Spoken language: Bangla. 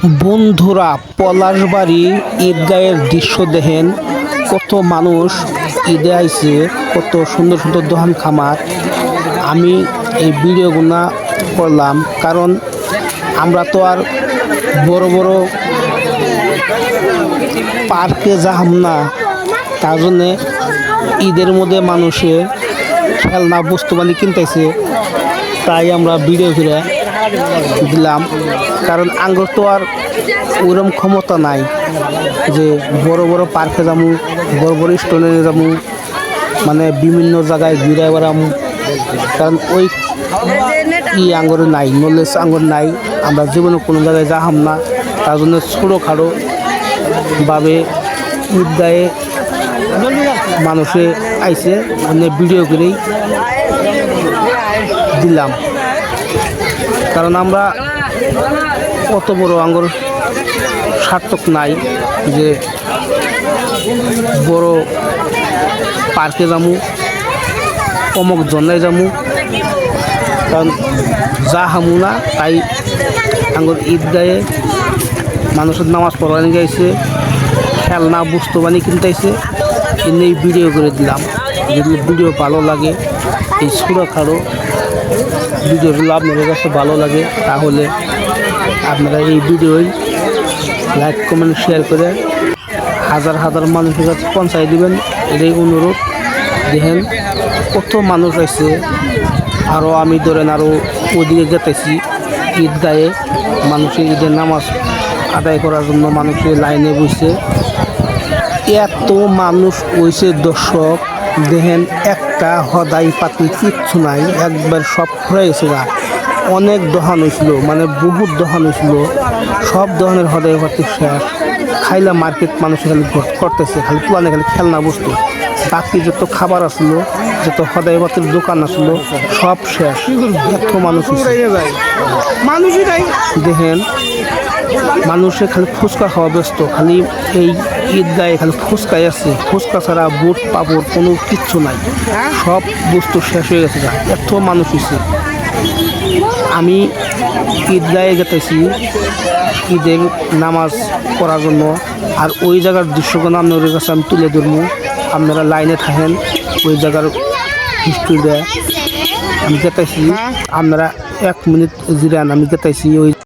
বন্ধুরা, পলাশবাড়ি ঈদগাহের দৃশ্য দেখেন। কত মানুষ ঈদে আইছে, কত সুন্দর সুন্দর দোকান খামার। আমি এই ভিডিওগুলা করলাম কারণ আমরা তো আর বড় বড় পার্কে যাহাম না, তার জন্যে ঈদের মধ্যে মানুষে খেলনা বস্তু বানি কিনতেছে। তাই আমরা ভিডিও করে দিলাম, কারণ আঙ্গুর তো আর ওরম ক্ষমতা নাই যে বড় বড় পার্কে যাব বড় বড় স্টোনে যাব মানে বিভিন্ন জায়গায় ঘুরে বেড়ামু। কারণ ওই ই আঙ্গুর নাই নলেজ আঙ্গুর নাই, আমরা জীবনে কোনো জায়গায় যাহাম না, তার জন্য ছোটো খাটো ভাবে ঈদগাহে মানুষে আইসে মানে ভিডিও করেই দিলাম। কারণ আমরা অত বড় আঙ্গুর সার্থক নাই যে বড় পার্কে যামু অমক জন্নায় যামু। কারণ যা হামু না, তাই আঙ্গুর ঈদগাহে মানুষের নামাজ পড়ানি গাইছে, খেলনা বস্তু বানি কিনতেছে এনে ভিডিও করে দিলাম। যদি ভিডিও ভালো লাগে, এই খাটো ভিডিওগুলো আপনাদের কাছে ভালো লাগে, তাহলে আপনারা এই ভিডিওই লাইক, কমেন্ট শেয়ার করে হাজার হাজার মানুষের কাছে পৌঁছাই দিবেন। এটাই অনুরোধ। দেখেন, কত মানুষ আছে। আরও আমি ধরেন আরও ওদিকে যেতেছি ঈদগাহে। মানুষের ঈদের নামাজ আদায় করার জন্য মানুষের লাইনে বসে। এত মানুষ হয়েছে দর্শক। দেখেন একটা হদাই পাতি কিচ্ছু নাই একবার সব গেছে গা অনেক দহন হয়েছিল মানে বহুত দহন হয়েছিল। সব দহনের হদাই পাতি শেষ। খাইলা মার্কেট মানুষ খালি করতেছে খালি পুরানে খালি খেলনা বস্তু। বাকি যত খাবার আসলো যত হদাই পাতির দোকান আসলো সব শেষ। এত মানুষ দেখেন মানুষে খালি ফুচকা খাওয়া ব্যস্ত, খালি এই ঈদগাহে খালি ফুচকাই আছে। ফুচকা ছাড়া বুট, পাপড় কোনো কিচ্ছু নাই। সব বস্তু শেষ হয়ে গেছে এত মানুষ হয়েছে আমি ঈদগাহে গেতেছি, ঈদের নামাজ পড়ার জন্য। আর ওই জায়গার দৃশ্যগুলো আপনাদের কাছে আমি তুলে ধরবো। আপনারা লাইনে থাকেন, ওই জায়গার হিস্ট্রি দেয়। আমি গেতেছি, আপনারা এক মিনিট জিরান, আমি গেতেছি, ওই